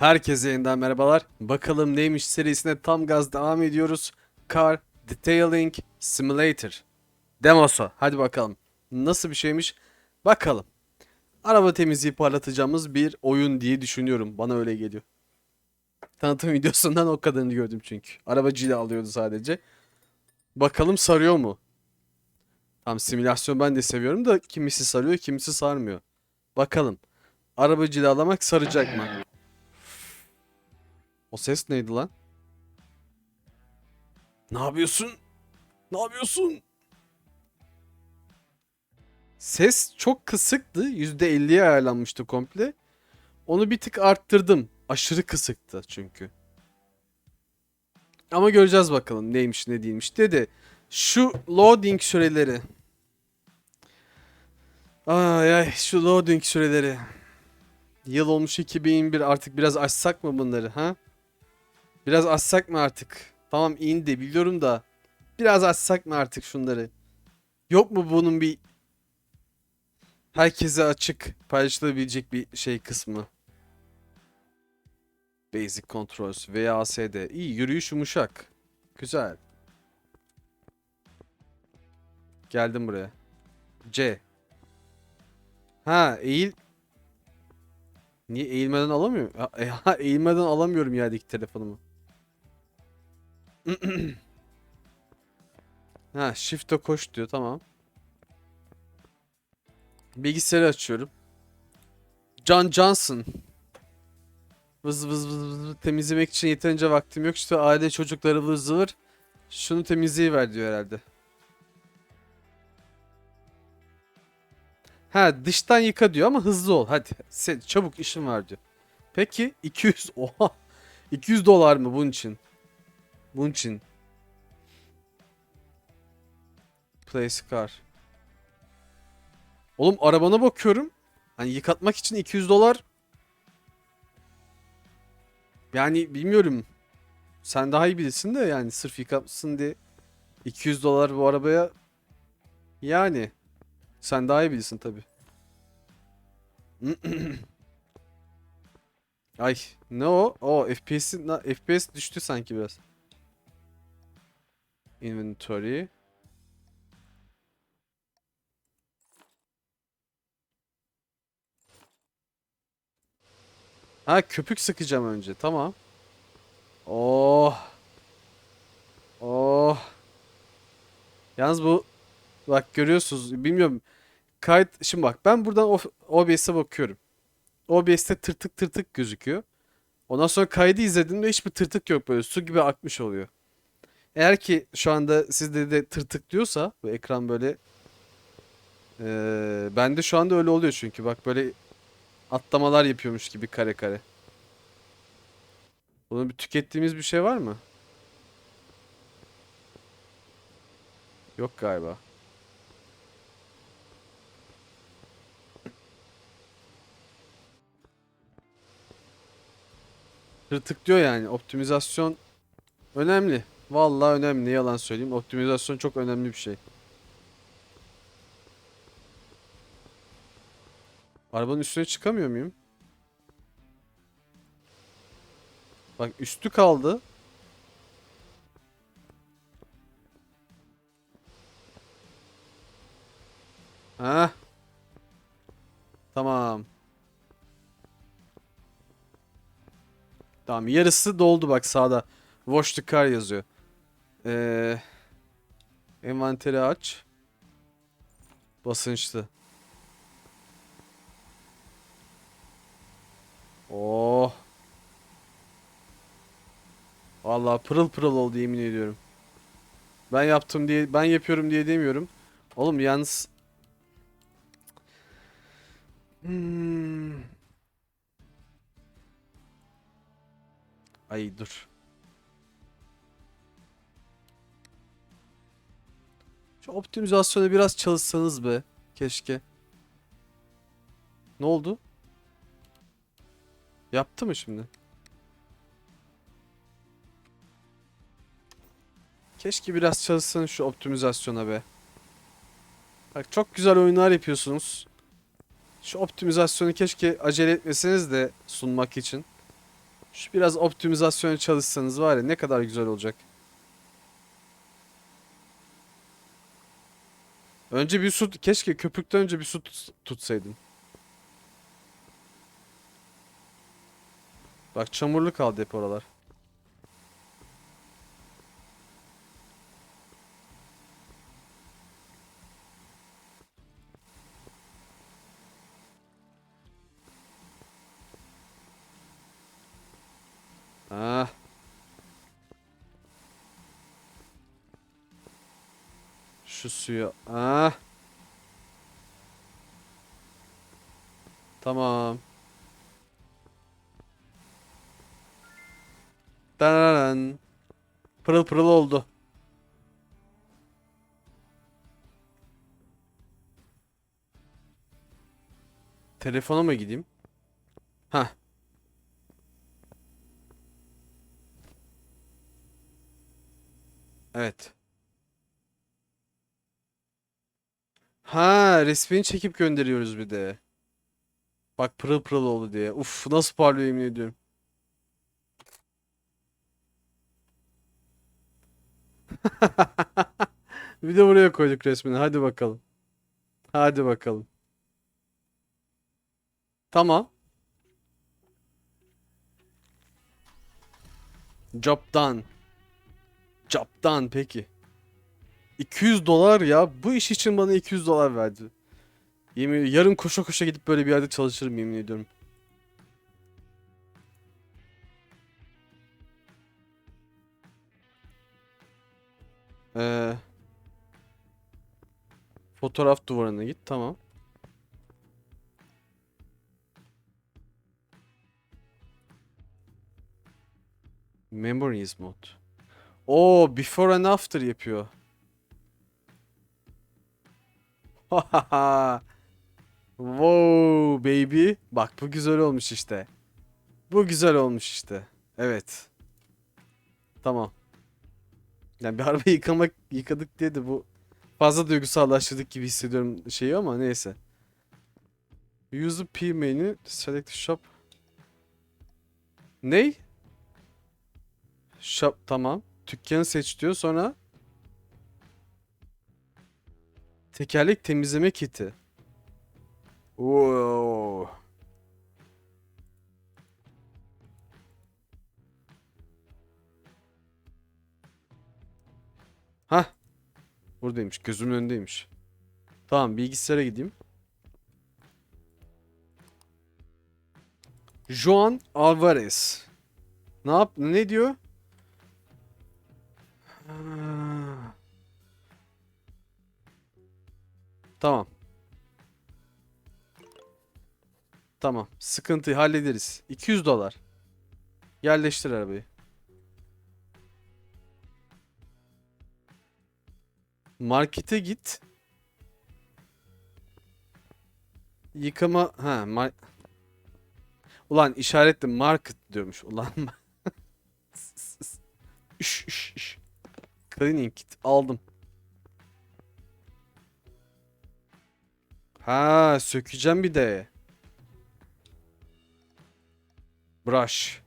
Herkese yeniden merhabalar. Bakalım neymiş serisine tam gaz devam ediyoruz. Car Detailing Simulator. Demosu. Hadi bakalım. Nasıl bir şeymiş? Bakalım. Araba temizliği parlatacağımız bir oyun diye düşünüyorum. Bana öyle geliyor. Tanıtım videosundan o kadarını gördüm çünkü. Araba cila alıyordu sadece. Bakalım sarıyor mu? Tam simülasyon ben de seviyorum da kimisi sarıyor kimisi sarmıyor. Bakalım. Araba cilalamak saracak mı? O ses neydi lan? Ne yapıyorsun? Ne yapıyorsun? Ses çok kısıktı. %50'ye ayarlanmıştı komple. Onu bir tık arttırdım. Aşırı kısıktı çünkü. Ama göreceğiz bakalım neymiş ne değilmiş. Dedi şu loading süreleri. Ay ay şu loading süreleri. Yıl olmuş 2021 artık biraz açsak mı bunları ha? Biraz açsak mı artık? Tamam indi biliyorum da biraz açsak mı artık şunları? Yok mu bunun bir herkese açık paylaşılabilecek bir şey kısmı? Basic Controls VASD. İyi yürüyüş yumuşak. Güzel. Geldim buraya. C. Ha eğil. Niye eğilmeden alamıyorum? Ha, eğilmeden alamıyorum yerdeki telefonumu. ha shift'e koş diyor tamam. Bilgisayarı açıyorum. John Johnson. Vız vız vız vız temizlemek için yeterince vaktim yok. İşte aile çocukları vız zıvır. Şunu temizleyiver diyor herhalde. Ha dıştan yıka diyor ama hızlı ol. Hadi sen çabuk işin var diyor. Peki 200 oha 200 dolar mı bunun için? Bunun için. Place car. Oğlum arabana bakıyorum. Hani yıkatmak için 200 dolar. Yani bilmiyorum. Sen daha iyi bilirsin de yani sırf yıkatmışsın diye 200 dolar bu arabaya yani sen daha iyi bilirsin tabi. Ay ne o? O na- FPS düştü sanki biraz. Inventory. Ha köpük sıkacağım önce. Tamam. Oh. Oh. Yalnız bu bak görüyorsunuz bilmiyorum. Kayıt şimdi bak ben buradan OBS'e bakıyorum. OBS'te tırtık tırtık gözüküyor. Ondan sonra kaydı izlediğimde hiçbir tırtık yok böyle su gibi akmış oluyor. Eğer ki şu anda sizde de tırtık diyorsa bu ekran böyle eee bende şu anda öyle oluyor çünkü bak böyle atlamalar yapıyormuş gibi kare kare. Bunun bir tükettiğimiz bir şey var mı? Yok galiba. Tırtık diyor yani. Optimizasyon önemli. Vallahi önemli. Ne yalan söyleyeyim. Optimizasyon çok önemli bir şey. Arabanın üstüne çıkamıyor muyum? Bak üstü kaldı. Ha? Tamam. Tamam yarısı doldu bak sağda. Wash the car yazıyor. Ee, envanteri aç. Basınçlı. Oh. Vallahi pırıl pırıl oldu yemin ediyorum. Ben yaptım diye ben yapıyorum diye demiyorum. Oğlum yalnız Hmm. Ay dur. Şu optimizasyona biraz çalışsanız be. Keşke. Ne oldu? Yaptı mı şimdi? Keşke biraz çalışsan şu optimizasyona be. Bak çok güzel oyunlar yapıyorsunuz. Şu optimizasyonu keşke acele etmeseniz de sunmak için. Şu biraz optimizasyon çalışsanız var ya ne kadar güzel olacak. Önce bir su keşke köpükten önce bir su tut- tutsaydın. Bak çamurlu kaldı hep oralar. Şu suyu. Ah. Tamam. Dananan. Pırıl pırıl oldu. Telefona mı gideyim? Hah. Evet. Ha, resmini çekip gönderiyoruz bir de. Bak pırıl pırıl oldu diye. Uf nasıl parlıyor yemin ediyorum. Bir de buraya koyduk resmini. Hadi bakalım. Hadi bakalım. Tamam. Job done. Job done peki. 200 dolar ya. Bu iş için bana 200 dolar verdi. Yemin yarın koşa koşa gidip böyle bir yerde çalışırım yemin ediyorum. Ee, fotoğraf duvarına git. Tamam. Memories mod. Oo, before and after yapıyor. wow baby. Bak bu güzel olmuş işte. Bu güzel olmuş işte. Evet. Tamam. Yani bir araba yıkamak yıkadık diye de bu fazla duygusallaştırdık gibi hissediyorum şeyi ama neyse. Use the P menü select shop. Ney? Shop tamam. Dükkanı seç diyor sonra tekerlek temizleme kiti. Oo. Hah. Buradaymış. Gözümün önündeymiş. Tamam bilgisayara gideyim. Juan Alvarez. Ne yap ne diyor? Ha. Tamam. Tamam. Sıkıntıyı hallederiz. 200 dolar. Yerleştir arabayı. Markete git. Yıkama ha mar Ulan işaretli market diyormuş ulan. Üş, üş, üş. Cleaning kit aldım. Ha sökeceğim bir de. Brush.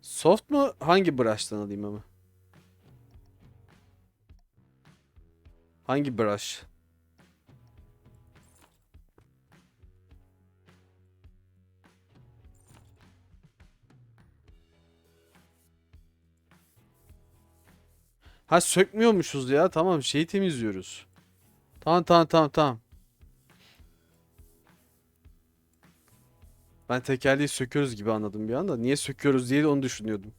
Soft mu? Hangi brush'tan alayım ama? Hangi brush? Ha sökmüyormuşuz ya. Tamam şeyi temizliyoruz. Tamam tamam tamam tamam. Ben tekerleği söküyoruz gibi anladım bir anda. Niye söküyoruz diye de onu düşünüyordum.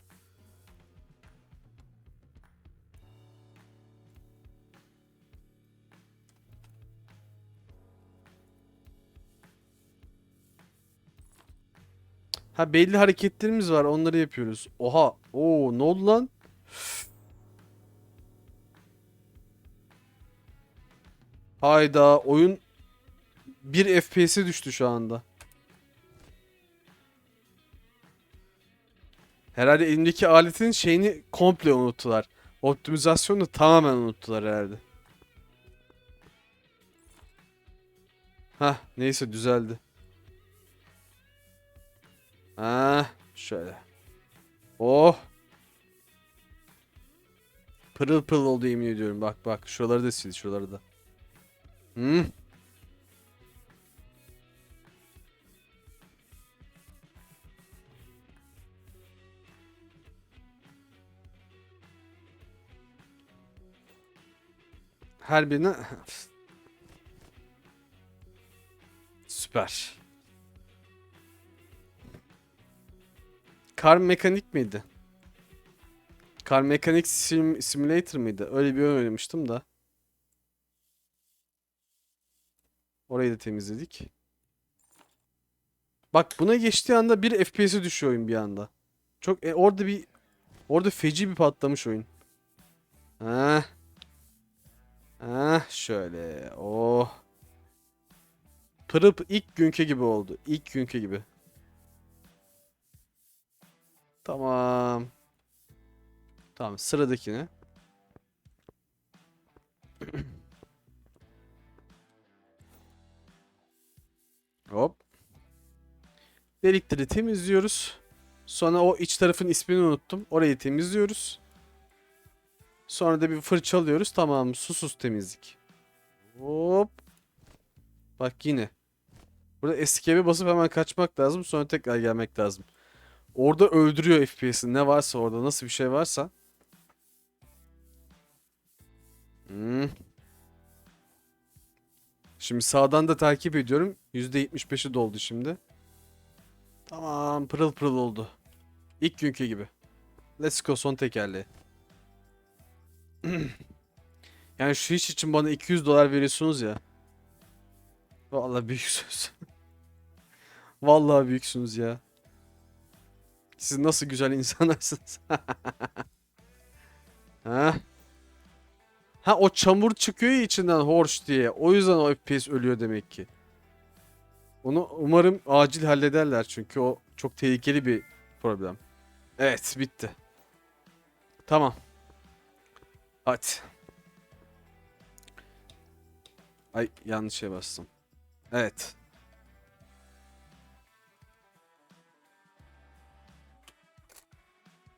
Ha belli hareketlerimiz var. Onları yapıyoruz. Oha. Oo ne oldu lan? Hayda oyun 1 FPS'e düştü şu anda. Herhalde elimdeki aletin şeyini komple unuttular. Optimizasyonu tamamen unuttular herhalde. Hah neyse düzeldi. Ah Şöyle. Oh. Pırıl pırıl oldu yemin ediyorum. Bak bak şuraları da sil şuraları da. Hmm. Her birine Süper. Kar mekanik miydi? Kar mekanik sim simulator mıydı? Öyle bir oyun oynamıştım da. Orayı da temizledik. Bak buna geçtiği anda bir FPS'i düşüyor oyun bir anda. Çok e, orada bir orada feci bir patlamış oyun. Ha. Ha şöyle. Oh. Pırıl pı- ilk günkü gibi oldu. İlk günkü gibi. Tamam. Tamam sıradakine. Delikleri temizliyoruz. Sonra o iç tarafın ismini unuttum. Orayı temizliyoruz. Sonra da bir fırçalıyoruz. Tamam susuz temizlik. Hop. Bak yine. Burada escape'e basıp hemen kaçmak lazım. Sonra tekrar gelmek lazım. Orada öldürüyor FPS'i. Ne varsa orada. Nasıl bir şey varsa. Hmm. Şimdi sağdan da takip ediyorum. %75'i doldu şimdi. Tamam pırıl pırıl oldu. İlk günkü gibi. Let's go son tekerleği. yani şu iş için bana 200 dolar veriyorsunuz ya. Vallahi büyüksünüz. Vallahi büyüksünüz ya. Siz nasıl güzel insanlarsınız. ha? Ha o çamur çıkıyor ya içinden horş diye. O yüzden o FPS ölüyor demek ki. Onu umarım acil hallederler çünkü o çok tehlikeli bir problem. Evet bitti. Tamam. Hadi. Ay yanlış şey bastım. Evet.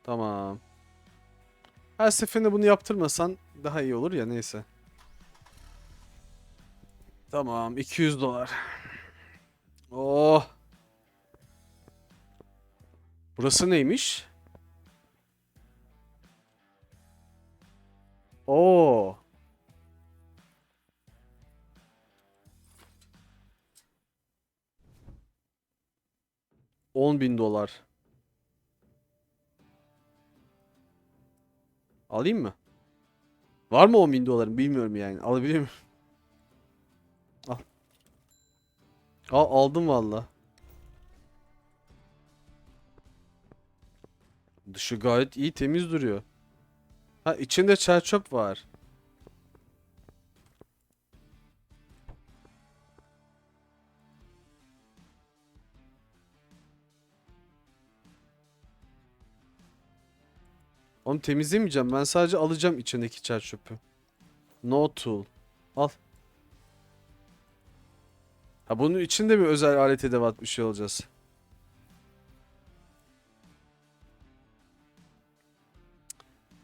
Tamam. Her seferinde bunu yaptırmasan daha iyi olur ya neyse. Tamam 200 dolar. Oh. Burası neymiş? Oo. On bin dolar. Alayım mı? Var mı 10 bin dolarım bilmiyorum yani. Alabilir miyim? Al aldım valla. Dışı gayet iyi temiz duruyor. Ha içinde çer çöp var. Onu temizlemeyeceğim. Ben sadece alacağım içindeki çer çöpü. No tool. Al. Ha bunun içinde bir özel alet edevat bir şey alacağız.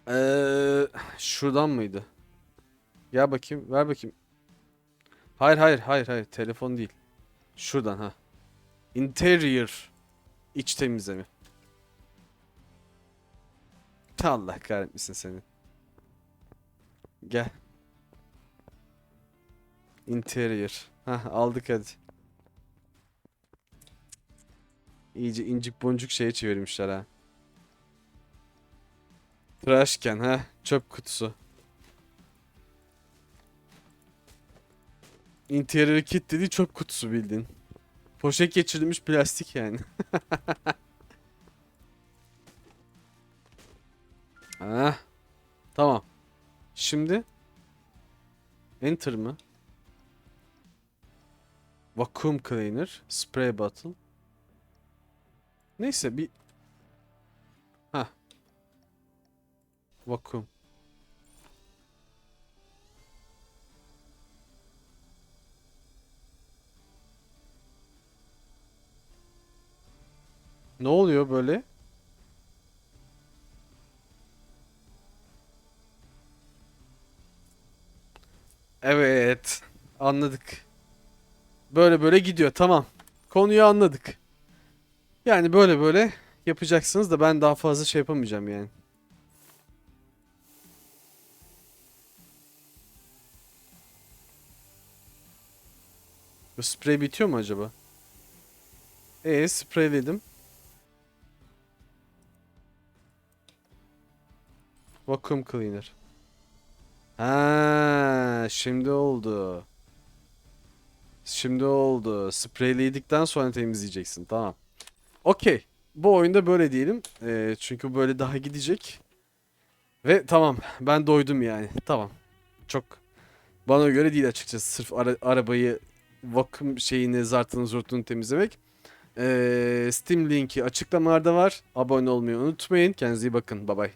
Eee şuradan mıydı? Gel bakayım, ver bakayım. Hayır, hayır, hayır, hayır. Telefon değil. Şuradan ha. Interior. İç temizleme. Allah kahretmesin seni. Gel. Interior. Hah aldık hadi. İyice incik boncuk şeye çevirmişler ha. Trash can ha. Çöp kutusu. Interior kit dedi çöp kutusu bildin. Poşet geçirilmiş plastik yani. Ah. Tamam. Şimdi Enter mı? Vacuum cleaner, spray bottle. Neyse bir ha vakum. Ne oluyor böyle? Evet, anladık. Böyle böyle gidiyor tamam. Konuyu anladık. Yani böyle böyle yapacaksınız da ben daha fazla şey yapamayacağım yani. Bu sprey bitiyor mu acaba? Ee spreyledim. Vacuum cleaner. Ha, şimdi oldu. Şimdi oldu. Spreyledikten sonra temizleyeceksin. Tamam. Okey. Bu oyunda böyle diyelim. Ee, çünkü böyle daha gidecek. Ve tamam. Ben doydum yani. Tamam. Çok bana göre değil açıkçası. Sırf ara- arabayı vakum şeyini zartını zurtunu temizlemek. Ee, Steam linki açıklamalarda var. Abone olmayı unutmayın. Kendinize iyi bakın. Bye bye.